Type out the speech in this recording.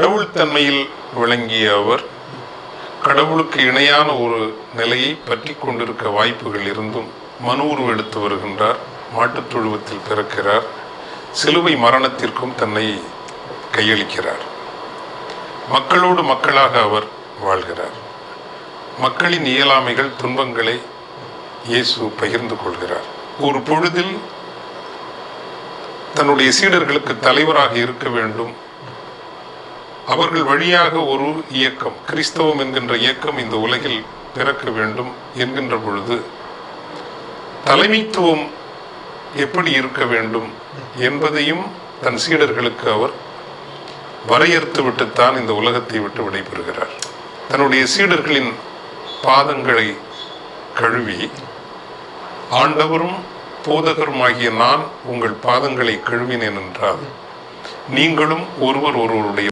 கடவுள் தன்மையில் விளங்கிய அவர் கடவுளுக்கு இணையான ஒரு நிலையை பற்றி கொண்டிருக்க வாய்ப்புகள் இருந்தும் மனு உருவெடுத்து வருகின்றார் மாட்டுத் தொழுவத்தில் பிறக்கிறார் சிலுவை மரணத்திற்கும் தன்னை கையளிக்கிறார். மக்களோடு மக்களாக அவர் வாழ்கிறார். மக்களின் இயலாமைகள் துன்பங்களை இயேசு பகிர்ந்து கொள்கிறார். ஒரு பொழுதில் தன்னுடைய சீடர்களுக்கு தலைவராக இருக்க வேண்டும் அவர்கள் வழியாக ஒரு இயக்கம் கிறிஸ்தவம் என்கின்ற இயக்கம் இந்த உலகில் பிறக்க வேண்டும் என்கின்ற பொழுது தலைமைத்துவம் எப்படி இருக்க வேண்டும் என்பதையும் தன் சீடர்களுக்கு அவர் வரையறுத்து விட்டுத்தான் இந்த உலகத்தை விட்டு விடைபெறுகிறார். தன்னுடைய சீடர்களின் பாதங்களை கழுவி ஆண்டவரும் போதகருமாகிய நான் உங்கள் பாதங்களை கழுவினேன் என்றால் நீங்களும் ஒருவர் ஒருவருடைய